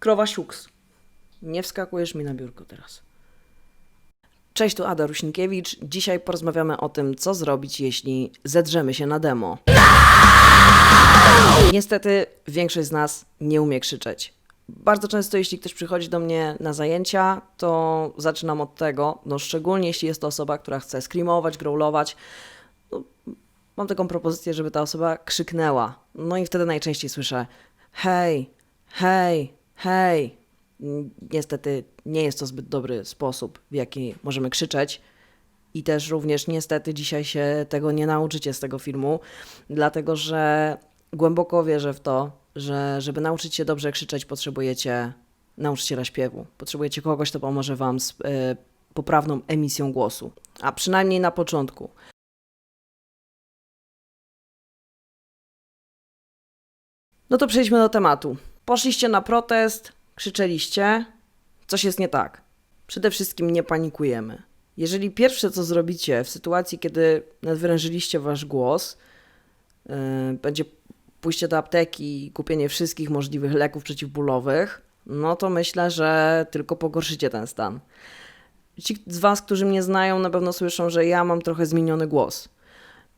Krowa siuks. Nie wskakujesz mi na biurko teraz. Cześć, tu Ada Rusinkiewicz. Dzisiaj porozmawiamy o tym, co zrobić, jeśli zedrzemy się na demo. Niestety większość z nas nie umie krzyczeć. Bardzo często, jeśli ktoś przychodzi do mnie na zajęcia, to zaczynam od tego, no szczególnie jeśli jest to osoba, która chce screamować, growlować, no, mam taką propozycję, żeby ta osoba krzyknęła. No i wtedy najczęściej słyszę hej, hej, hej. Niestety nie jest to zbyt dobry sposób, w jaki możemy krzyczeć. I też również niestety dzisiaj się tego nie nauczycie z tego filmu, dlatego że głęboko wierzę w to, że żeby nauczyć się dobrze krzyczeć, potrzebujecie nauczyciela śpiewu. Potrzebujecie kogoś, kto pomoże wam z y, poprawną emisją głosu. A przynajmniej na początku. No to przejdźmy do tematu. Poszliście na protest, krzyczeliście. Coś jest nie tak. Przede wszystkim nie panikujemy. Jeżeli pierwsze co zrobicie w sytuacji, kiedy nadwyrężyliście wasz głos, yy, będzie pójście do apteki i kupienie wszystkich możliwych leków przeciwbólowych, no to myślę, że tylko pogorszycie ten stan. Ci z Was, którzy mnie znają, na pewno słyszą, że ja mam trochę zmieniony głos.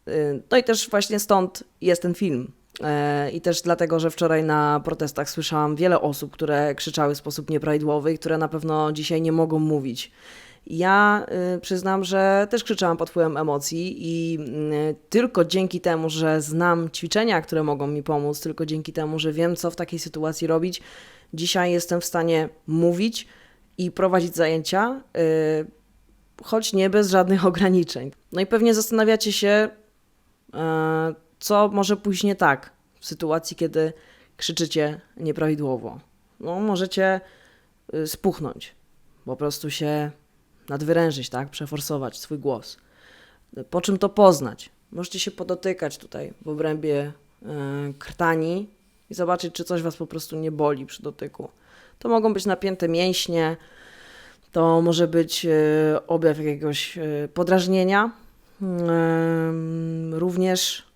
Yy, No i też właśnie stąd jest ten film. Yy, I też dlatego, że wczoraj na protestach słyszałam wiele osób, które krzyczały w sposób nieprawidłowy i które na pewno dzisiaj nie mogą mówić. Ja y, przyznam, że też krzyczałam pod wpływem emocji i y, tylko dzięki temu, że znam ćwiczenia, które mogą mi pomóc, tylko dzięki temu, że wiem, co w takiej sytuacji robić, dzisiaj jestem w stanie mówić i prowadzić zajęcia, y, choć nie bez żadnych ograniczeń. No i pewnie zastanawiacie się, co może pójść nie tak w sytuacji, kiedy krzyczycie nieprawidłowo. No, możecie y, spuchnąć, po prostu się nadwyrężyć, tak? Przeforsować swój głos. Po czym to poznać? Możecie się podotykać tutaj w obrębie e, krtani i zobaczyć, czy coś Was po prostu nie boli przy dotyku. To mogą być napięte mięśnie, to może być e, objaw jakiegoś podrażnienia. Również,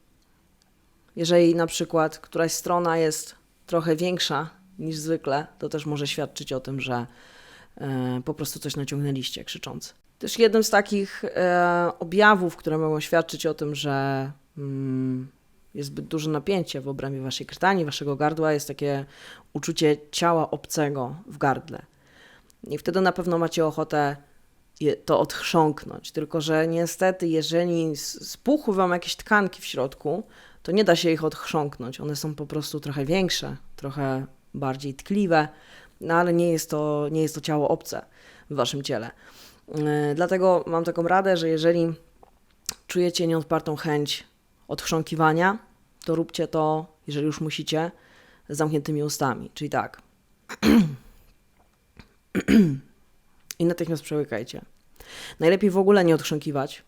jeżeli na przykład któraś strona jest trochę większa niż zwykle, to też może świadczyć o tym, że e, po prostu coś naciągnęliście krzycząc. Też jednym z takich e, objawów, które mogą świadczyć o tym, że mm, jest zbyt duże napięcie w obrębie waszej krtani, waszego gardła, jest takie uczucie ciała obcego w gardle. I wtedy na pewno macie ochotę to odchrząknąć. Tylko, że niestety, jeżeli spuchły wam jakieś tkanki w środku, to nie da się ich odchrząknąć. One są po prostu trochę większe, trochę bardziej tkliwe, no ale nie jest to, nie jest to ciało obce w waszym ciele. Yy, Dlatego mam taką radę, że jeżeli czujecie nieodpartą chęć odchrząkiwania, to róbcie to, jeżeli już musicie, z zamkniętymi ustami. Czyli tak. I natychmiast przełykajcie. Najlepiej w ogóle nie odchrząkiwać,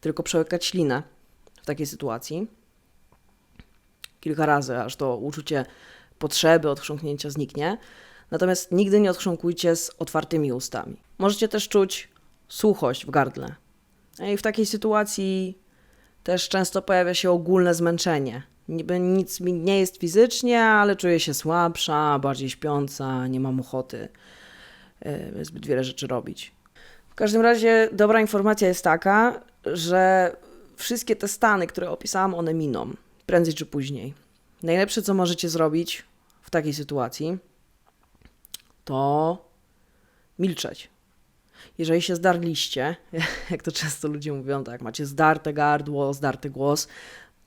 tylko przełykać ślinę w takiej sytuacji. Kilka razy, aż to uczucie potrzeby odchrząknięcia zniknie. Natomiast nigdy nie odchrząkujcie z otwartymi ustami. Możecie też czuć suchość w gardle. I w takiej sytuacji też często pojawia się ogólne zmęczenie. Niby nic mi nie jest fizycznie, ale czuję się słabsza, bardziej śpiąca, nie mam ochoty y, zbyt wiele rzeczy robić. W każdym razie dobra informacja jest taka, że wszystkie te stany, które opisałam, one miną, prędzej czy później. Najlepsze, co możecie zrobić w takiej sytuacji, to milczeć. Jeżeli się zdarliście, jak to często ludzie mówią, tak, macie zdarte gardło, zdarty głos,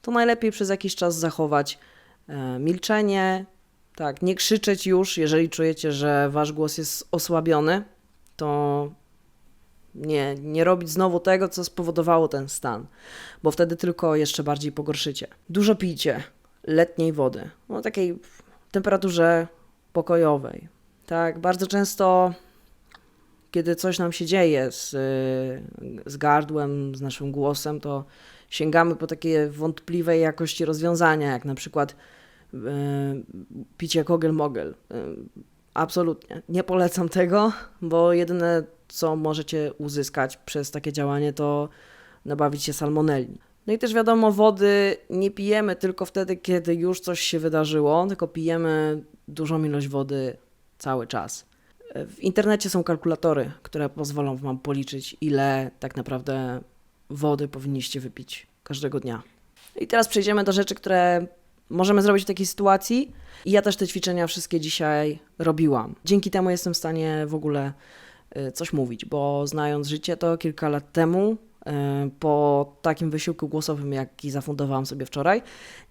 to najlepiej przez jakiś czas zachować e, milczenie, tak, nie krzyczeć już, jeżeli czujecie, że wasz głos jest osłabiony, to nie, nie robić znowu tego, co spowodowało ten stan, bo wtedy tylko jeszcze bardziej pogorszycie. Dużo pijcie letniej wody, o takiej temperaturze pokojowej. Tak, bardzo często, kiedy coś nam się dzieje z, z gardłem, z naszym głosem, to sięgamy po takie wątpliwej jakości rozwiązania, jak na przykład y, picie kogel-mogel. Y, absolutnie. Nie polecam tego, bo jedyne, co możecie uzyskać przez takie działanie, to nabawić się salmonelli. No i też wiadomo, wody nie pijemy tylko wtedy, kiedy już coś się wydarzyło, tylko pijemy dużą ilość wody cały czas. W internecie są kalkulatory, które pozwolą Wam policzyć, ile tak naprawdę wody powinniście wypić każdego dnia. I teraz przejdziemy do rzeczy, które możemy zrobić w takiej sytuacji. I ja też te ćwiczenia wszystkie dzisiaj robiłam. Dzięki temu jestem w stanie w ogóle coś mówić, bo znając życie, to kilka lat temu, y, po takim wysiłku głosowym, jaki zafundowałam sobie wczoraj,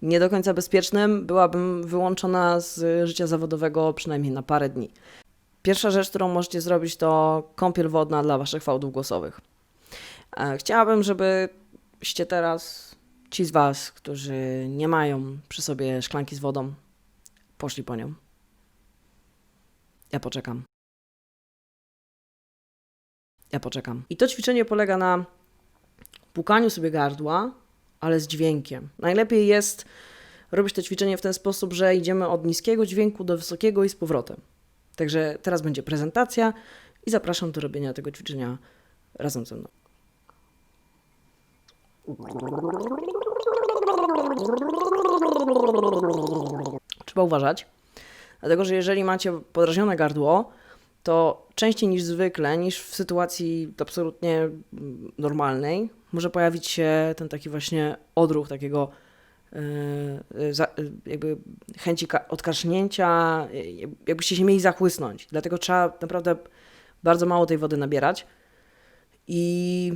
nie do końca bezpiecznym, byłabym wyłączona z życia zawodowego przynajmniej na parę dni. Pierwsza rzecz, którą możecie zrobić, to kąpiel wodna dla waszych fałdów głosowych. E, Chciałabym, żebyście teraz, ci z was, którzy nie mają przy sobie szklanki z wodą, poszli po nią. Ja poczekam. Ja poczekam. I to ćwiczenie polega na pukaniu sobie gardła, ale z dźwiękiem. Najlepiej jest robić to ćwiczenie w ten sposób, że idziemy od niskiego dźwięku do wysokiego i z powrotem. Także teraz będzie prezentacja i zapraszam do robienia tego ćwiczenia razem ze mną. Trzeba uważać, dlatego że jeżeli macie podrażnione gardło, to częściej niż zwykle, niż w sytuacji absolutnie normalnej, może pojawić się ten taki właśnie odruch takiego yy, za- yy, jakby chęci ka- odkasznięcia, jakbyście się mieli zachłysnąć. Dlatego trzeba naprawdę bardzo mało tej wody nabierać i,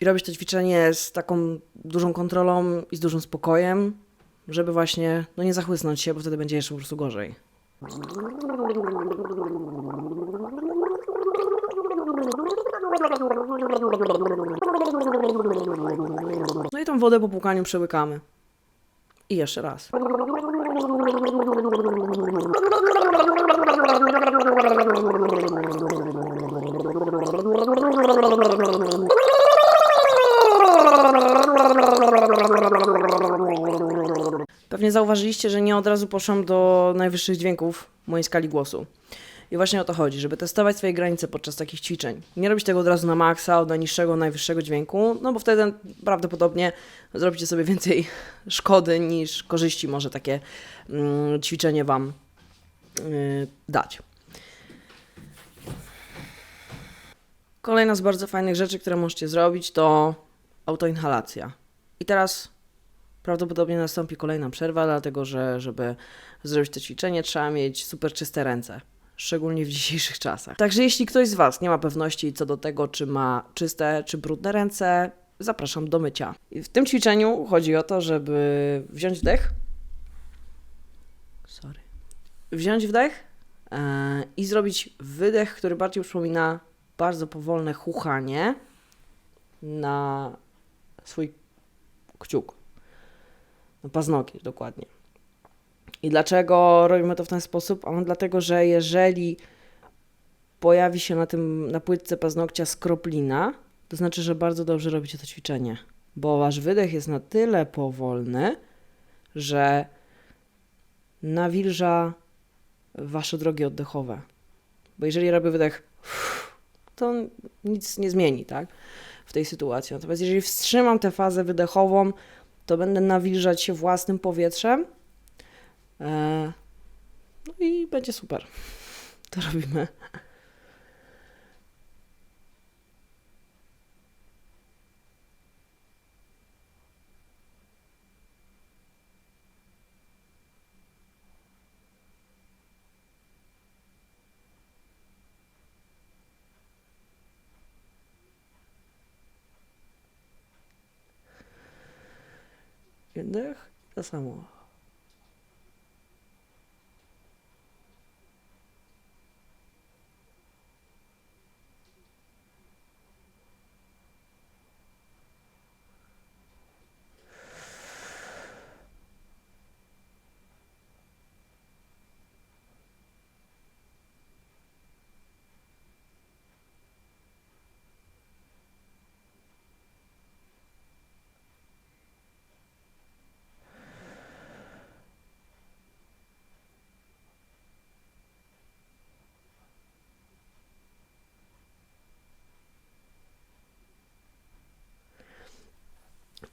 i robić to ćwiczenie z taką dużą kontrolą i z dużym spokojem, żeby właśnie no nie zachłysnąć się, bo wtedy będzie jeszcze po prostu gorzej. No i tą wodę po płukaniu przełykamy. I jeszcze raz. Pewnie zauważyliście, że nie od razu poszłam do najwyższych dźwięków mojej skali głosu. I właśnie o to chodzi, żeby testować swoje granice podczas takich ćwiczeń. Nie robić tego od razu na maksa, od najniższego, najwyższego dźwięku, no bo wtedy prawdopodobnie zrobicie sobie więcej szkody niż korzyści może takie mm, ćwiczenie Wam yy, dać. Kolejna z bardzo fajnych rzeczy, które możecie zrobić, to autoinhalacja. I teraz prawdopodobnie nastąpi kolejna przerwa, dlatego że żeby zrobić to ćwiczenie, trzeba mieć super czyste ręce. Szczególnie w dzisiejszych czasach. Także jeśli ktoś z Was nie ma pewności co do tego, czy ma czyste czy brudne ręce, zapraszam do mycia. W tym ćwiczeniu chodzi o to, żeby wziąć wdech. Sorry. Wziąć wdech e, i zrobić wydech, który bardziej przypomina bardzo powolne chuchanie na swój kciuk. Na paznokieć dokładnie. I dlaczego robimy to w ten sposób? Ano dlatego, że jeżeli pojawi się na tym na płytce paznokcia skroplina, to znaczy, że bardzo dobrze robicie to ćwiczenie, bo wasz wydech jest na tyle powolny, że nawilża wasze drogi oddechowe. Bo jeżeli robię wydech, to nic nie zmieni, tak? W tej sytuacji. Natomiast jeżeli wstrzymam tę fazę wydechową, to będę nawilżać się własnym powietrzem. E, No i będzie super. To robimy. Wydech, to samo.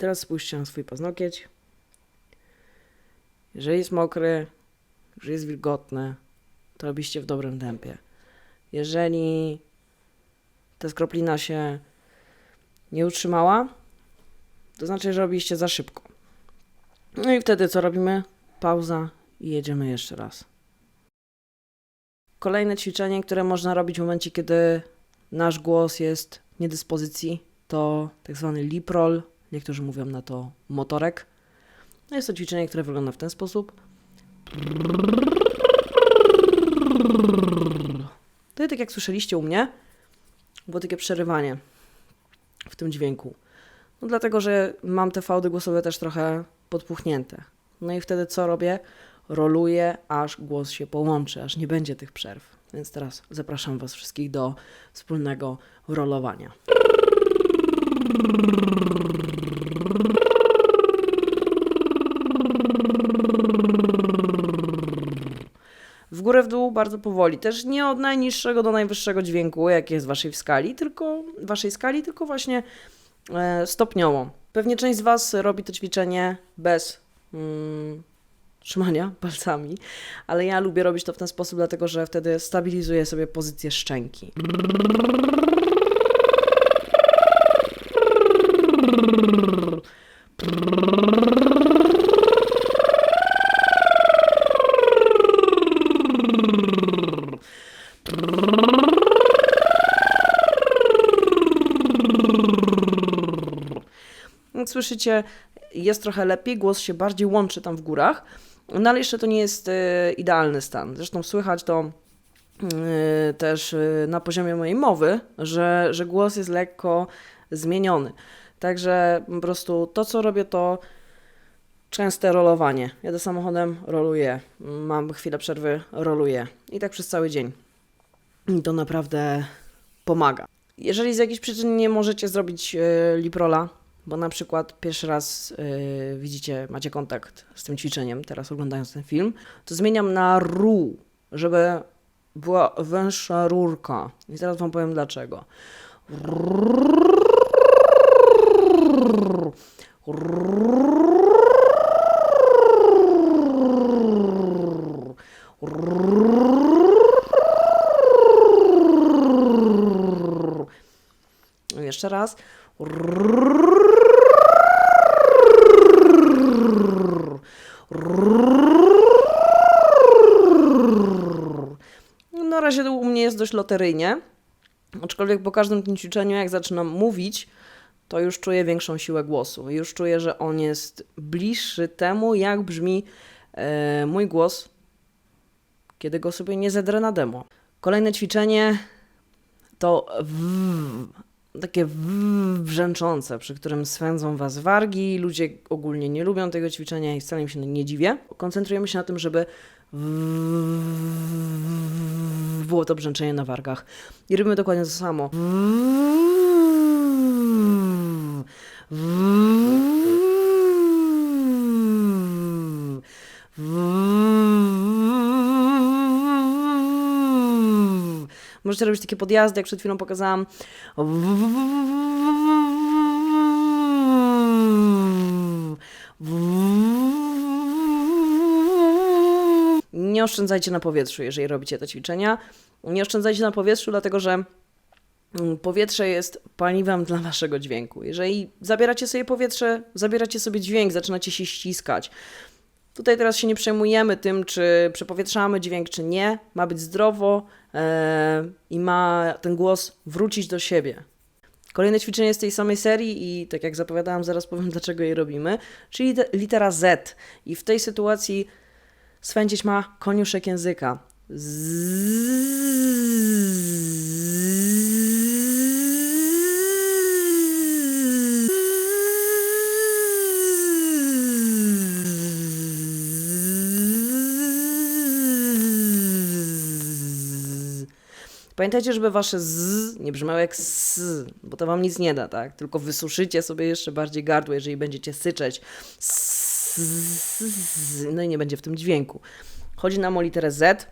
Teraz spójrzcie na swój paznokieć. Jeżeli jest mokry, jeżeli jest wilgotny, to robiście w dobrym tempie. Jeżeli ta skroplina się nie utrzymała, to znaczy, że robiliście za szybko. No i wtedy co robimy? Pauza i jedziemy jeszcze raz. Kolejne ćwiczenie, które można robić w momencie, kiedy nasz głos jest niedyspozycji, to tak zwany lip roll. Niektórzy mówią na to motorek. No jest to ćwiczenie, które wygląda w ten sposób. To tak jak słyszeliście u mnie, było takie przerywanie w tym dźwięku. No dlatego, że mam te fałdy głosowe też trochę podpuchnięte. No i wtedy co robię? Roluję, aż głos się połączy, aż nie będzie tych przerw. Więc teraz zapraszam Was wszystkich do wspólnego rolowania. Górę, w dół, bardzo powoli. Też nie od najniższego do najwyższego dźwięku, jaki jest w waszej skali, tylko waszej skali, tylko właśnie e, stopniowo. Pewnie część z was robi to ćwiczenie bez mm, trzymania palcami, ale ja lubię robić to w ten sposób, dlatego że wtedy stabilizuję sobie pozycję szczęki. Jak słyszycie, jest trochę lepiej, głos się bardziej łączy tam w górach, no ale jeszcze to nie jest e, idealny stan. Zresztą słychać to e, też e, na poziomie mojej mowy, że, że głos jest lekko zmieniony. Także po prostu to, co robię, to częste rolowanie. Jadę samochodem, roluję. Mam chwilę przerwy, roluję. I tak przez cały dzień. I to naprawdę pomaga. Jeżeli z jakichś przyczyn nie możecie zrobić liprola, bo na przykład pierwszy raz e, widzicie, macie kontakt z tym ćwiczeniem, teraz oglądając ten film, to zmieniam na ru, żeby była węższa rurka. I zaraz Wam powiem dlaczego. Jeszcze raz. Na razie to u mnie jest dość loteryjnie. Aczkolwiek po każdym tym ćwiczeniu, jak zaczynam mówić, to już czuję większą siłę głosu. Już czuję, że on jest bliższy temu, jak brzmi e, mój głos, kiedy go sobie nie zedrę na demo. Kolejne ćwiczenie to takie w, brzęczące, przy którym swędzą was wargi. Ludzie ogólnie nie lubią tego ćwiczenia i wcale im się nie dziwię. Koncentrujemy się na tym, żeby było to brzęczenie na wargach. I robimy dokładnie to samo. Możecie robić takie podjazdy, jak przed chwilą pokazałam. Nie oszczędzajcie na powietrzu, jeżeli robicie te ćwiczenia. Nie oszczędzajcie na powietrzu, dlatego że mm, powietrze jest paliwem dla waszego dźwięku. Jeżeli zabieracie sobie powietrze, zabieracie sobie dźwięk, zaczynacie się ściskać. Tutaj teraz się nie przejmujemy tym, czy przepowietrzamy dźwięk, czy nie. Ma być zdrowo e, i ma ten głos wrócić do siebie. Kolejne ćwiczenie z tej samej serii i tak jak zapowiadałam, zaraz powiem dlaczego je robimy, czyli litera Z. I w tej sytuacji swędzić ma koniuszek języka. Pamiętajcie, żeby wasze z nie brzmiało jak s, bo to wam nic nie da, tak? Tylko wysuszycie sobie jeszcze bardziej gardło, jeżeli będziecie syczeć. No i nie będzie w tym dźwięku. Chodzi nam o literę Z.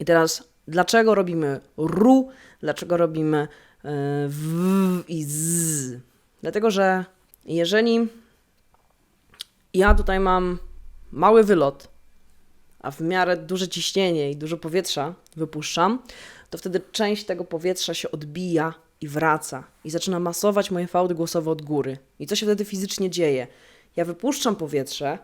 I teraz, dlaczego robimy ru, dlaczego robimy w i z? Dlatego, że jeżeli ja tutaj mam mały wylot, a w miarę duże ciśnienie i dużo powietrza wypuszczam, to wtedy część tego powietrza się odbija i wraca i zaczyna masować moje fałdy głosowe od góry. I co się wtedy fizycznie dzieje? Ja wypuszczam powietrze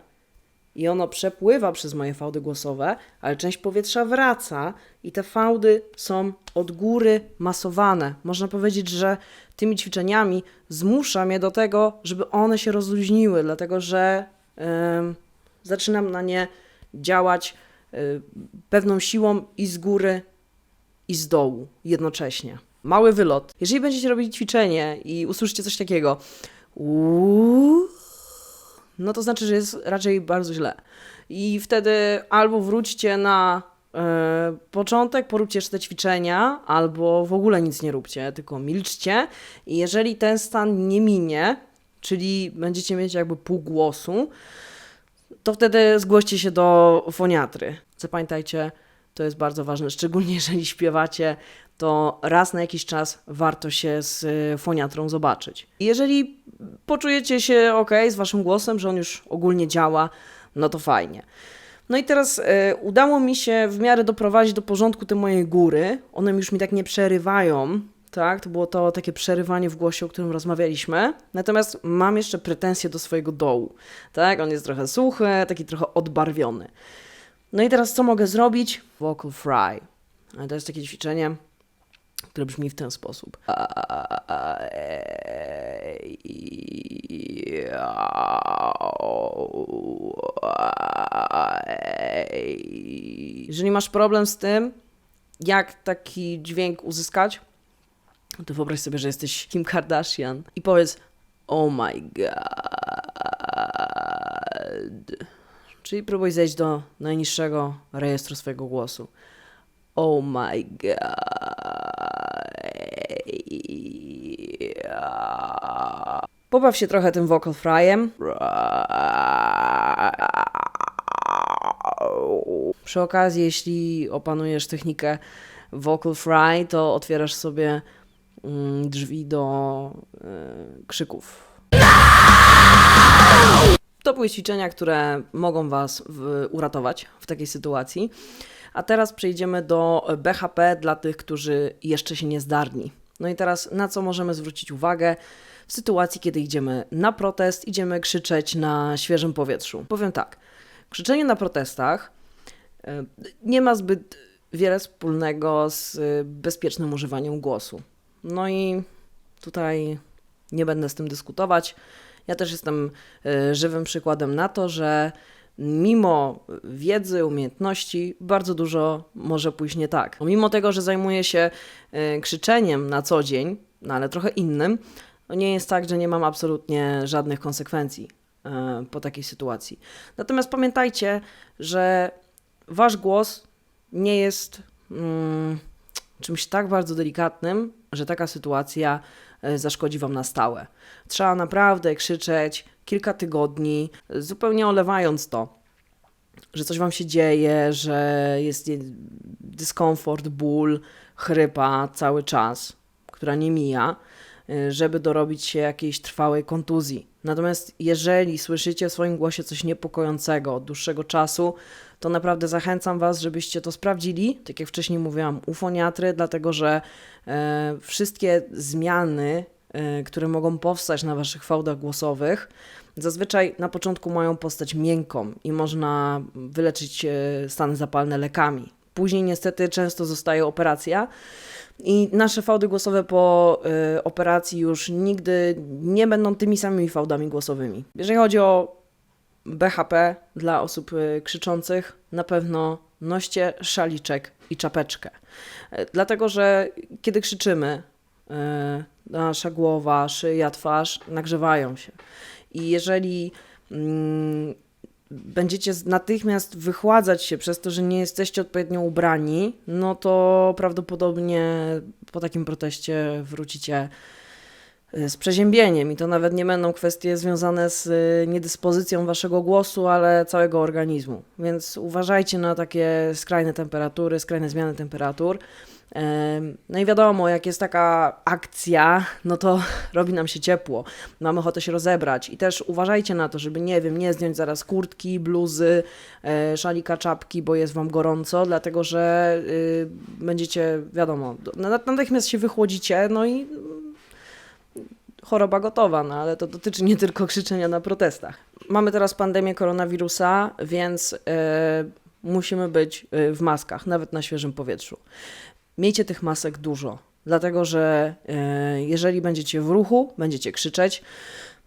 i ono przepływa przez moje fałdy głosowe, ale część powietrza wraca i te fałdy są od góry masowane. Można powiedzieć, że tymi ćwiczeniami zmuszam je do tego, żeby one się rozluźniły, dlatego że em, zaczynam na nie działać y, pewną siłą i z góry, i z dołu jednocześnie. Mały wylot. Jeżeli będziecie robić ćwiczenie i usłyszycie coś takiego, uuu, no to znaczy, że jest raczej bardzo źle. I wtedy albo wróćcie na e, początek, poróbcie jeszcze te ćwiczenia, albo w ogóle nic nie róbcie, tylko milczcie. I jeżeli ten stan nie minie, czyli będziecie mieć jakby pół głosu, to wtedy zgłoście się do foniatry. Zapamiętajcie, to jest bardzo ważne, szczególnie jeżeli śpiewacie, to raz na jakiś czas warto się z y, foniatrą zobaczyć. Jeżeli poczujecie się ok z waszym głosem, że on już ogólnie działa, no to fajnie. No i teraz y, udało mi się w miarę doprowadzić do porządku te moje góry. One już mi tak nie przerywają, tak? To było to takie przerywanie w głosie, o którym rozmawialiśmy. Natomiast mam jeszcze pretensje do swojego dołu, tak? On jest trochę suchy, taki trochę odbarwiony. No i teraz co mogę zrobić? Vocal fry. To jest takie ćwiczenie, które brzmi w ten sposób. Jeżeli masz problem z tym, jak taki dźwięk uzyskać, to wyobraź sobie, że jesteś Kim Kardashian i powiedz Oh my god. Czyli próbuj zejść do najniższego rejestru swojego głosu. Oh my god. Pobaw się trochę tym vocal fryem. Przy okazji, jeśli opanujesz technikę vocal fry, to otwierasz sobie mm, drzwi do y, krzyków. To były ćwiczenia, które mogą Was uratować w takiej sytuacji. A teraz przejdziemy do BHP dla tych, którzy jeszcze się nie zdarli. No i teraz na co możemy zwrócić uwagę w sytuacji, kiedy idziemy na protest, idziemy krzyczeć na świeżym powietrzu? Powiem tak, krzyczenie na protestach e, nie ma zbyt wiele wspólnego z e, bezpiecznym używaniem głosu. No i tutaj nie będę z tym dyskutować. Ja też jestem e, żywym przykładem na to, że mimo wiedzy, umiejętności, bardzo dużo może pójść nie tak. Mimo tego, że zajmuję się e, krzyczeniem na co dzień, no ale trochę innym, no nie jest tak, że nie mam absolutnie żadnych konsekwencji e, po takiej sytuacji. Natomiast pamiętajcie, że wasz głos nie jest mm, czymś tak bardzo delikatnym, że taka sytuacja e, zaszkodzi wam na stałe. Trzeba naprawdę krzyczeć kilka tygodni, zupełnie olewając to, że coś wam się dzieje, że jest dyskomfort, ból, chrypa cały czas, która nie mija, y, żeby dorobić się jakiejś trwałej kontuzji. Natomiast jeżeli słyszycie w swoim głosie coś niepokojącego od dłuższego czasu, to naprawdę zachęcam Was, żebyście to sprawdzili. Tak jak wcześniej mówiłam, u foniatry, dlatego że e, wszystkie zmiany, które mogą powstać na Waszych fałdach głosowych, zazwyczaj na początku mają postać miękką i można wyleczyć e, stany zapalne lekami. Później niestety często zostaje operacja i nasze fałdy głosowe po e, operacji już nigdy nie będą tymi samymi fałdami głosowymi. Jeżeli chodzi o BHP dla osób y, krzyczących, na pewno noście szaliczek i czapeczkę. Dlatego, że kiedy krzyczymy, nasza głowa, szyja, twarz nagrzewają się. I jeżeli mm, będziecie natychmiast wychładzać się przez to, że nie jesteście odpowiednio ubrani, no to prawdopodobnie po takim proteście wrócicie y, z przeziębieniem i to nawet nie będą kwestie związane z y, niedyspozycją waszego głosu, ale całego organizmu. Więc uważajcie na takie skrajne temperatury, skrajne zmiany temperatur. No i wiadomo, jak jest taka akcja, no to robi nam się ciepło. Mamy ochotę się rozebrać. I też uważajcie na to, żeby nie wiem, nie zdjąć zaraz kurtki, bluzy, e, szalika, czapki, bo jest wam gorąco, dlatego że y, będziecie, wiadomo, do- na- natychmiast się wychłodzicie, no i mm, choroba gotowa, no ale to dotyczy nie tylko krzyczenia na protestach. Mamy teraz pandemię koronawirusa, więc e, musimy być e, w maskach, nawet na świeżym powietrzu. Miejcie tych masek dużo, dlatego że e, jeżeli będziecie w ruchu, będziecie krzyczeć,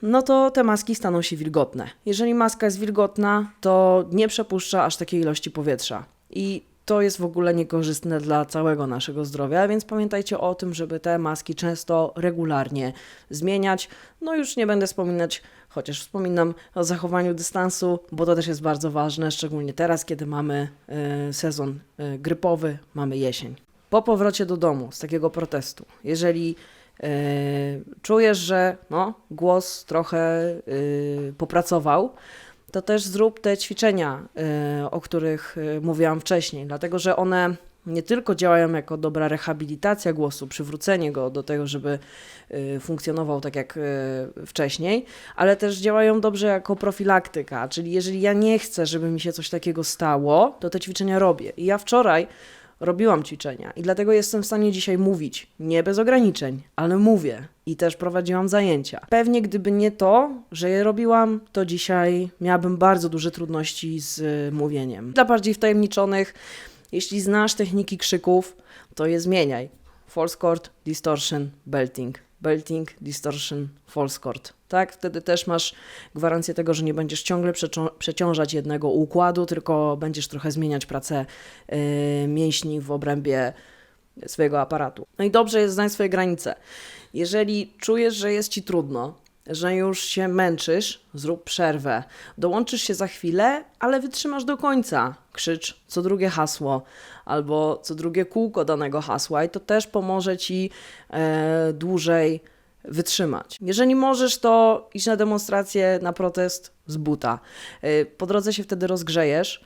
no to te maski staną się wilgotne. Jeżeli maska jest wilgotna, to nie przepuszcza aż takiej ilości powietrza. I to jest w ogóle niekorzystne dla całego naszego zdrowia, więc pamiętajcie o tym, żeby te maski często, regularnie zmieniać. No już nie będę wspominać, chociaż wspominam o zachowaniu dystansu, bo to też jest bardzo ważne, szczególnie teraz, kiedy mamy e, sezon e, grypowy, mamy jesień. Po powrocie do domu z takiego protestu, jeżeli e, czujesz, że no, głos trochę e, popracował, to też zrób te ćwiczenia, e, o których mówiłam wcześniej, dlatego że one nie tylko działają jako dobra rehabilitacja głosu, przywrócenie go do tego, żeby funkcjonował tak jak wcześniej, ale też działają dobrze jako profilaktyka, czyli jeżeli ja nie chcę, żeby mi się coś takiego stało, to te ćwiczenia robię. I ja wczoraj robiłam ćwiczenia i dlatego jestem w stanie dzisiaj mówić, nie bez ograniczeń, ale mówię i też prowadziłam zajęcia. Pewnie gdyby nie to, że je robiłam, to dzisiaj miałabym bardzo duże trudności z y, mówieniem. Dla bardziej wtajemniczonych, jeśli znasz techniki krzyków, to je zmieniaj. False chord, distortion, belting. Belting, distortion, false chord. Tak? Wtedy też masz gwarancję tego, że nie będziesz ciągle przecią- przeciążać jednego układu, tylko będziesz trochę zmieniać pracę y, mięśni w obrębie swojego aparatu. No i dobrze jest znać swoje granice. Jeżeli czujesz, że jest ci trudno, że już się męczysz, zrób przerwę. Dołączysz się za chwilę, ale wytrzymasz do końca. Krzycz co drugie hasło albo co drugie kółko danego hasła i to też pomoże ci e, dłużej wytrzymać. Jeżeli możesz, to idź na demonstrację, na protest z buta. E, Po drodze się wtedy rozgrzejesz,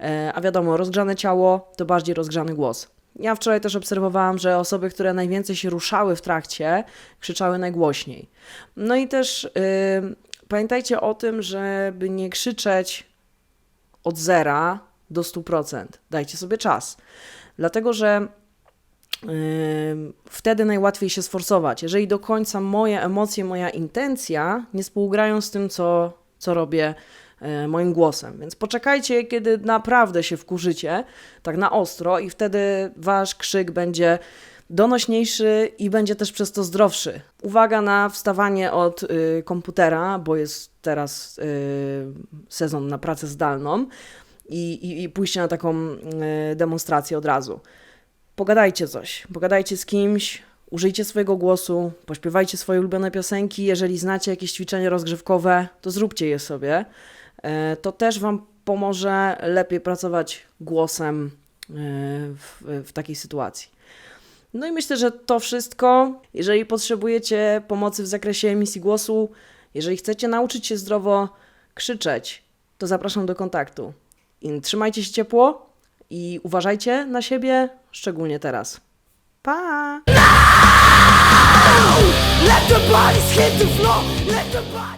e, a wiadomo, rozgrzane ciało to bardziej rozgrzany głos. Ja wczoraj też obserwowałam, że osoby, które najwięcej się ruszały w trakcie, krzyczały najgłośniej. No i też y, pamiętajcie o tym, żeby nie krzyczeć od zera do 100%. Dajcie sobie czas. Dlatego, że wtedy najłatwiej się sforsować. Jeżeli do końca moje emocje, moja intencja nie współgrają z tym, co, co robię e, moim głosem. Więc poczekajcie, kiedy naprawdę się wkurzycie, tak na ostro, i wtedy wasz krzyk będzie donośniejszy i będzie też przez to zdrowszy. Uwaga na wstawanie od y, komputera, bo jest teraz y, sezon na pracę zdalną i, i, i pójście na taką y, demonstrację od razu pogadajcie coś, pogadajcie z kimś, użyjcie swojego głosu, pośpiewajcie swoje ulubione piosenki. Jeżeli znacie jakieś ćwiczenie rozgrzewkowe, to zróbcie je sobie. E, To też Wam pomoże lepiej pracować głosem e, w, w takiej sytuacji. No i myślę, że to wszystko. Jeżeli potrzebujecie pomocy w zakresie emisji głosu, jeżeli chcecie nauczyć się zdrowo krzyczeć, to zapraszam do kontaktu. I trzymajcie się ciepło i uważajcie na siebie, szczególnie teraz. Pa! Floor. Let the.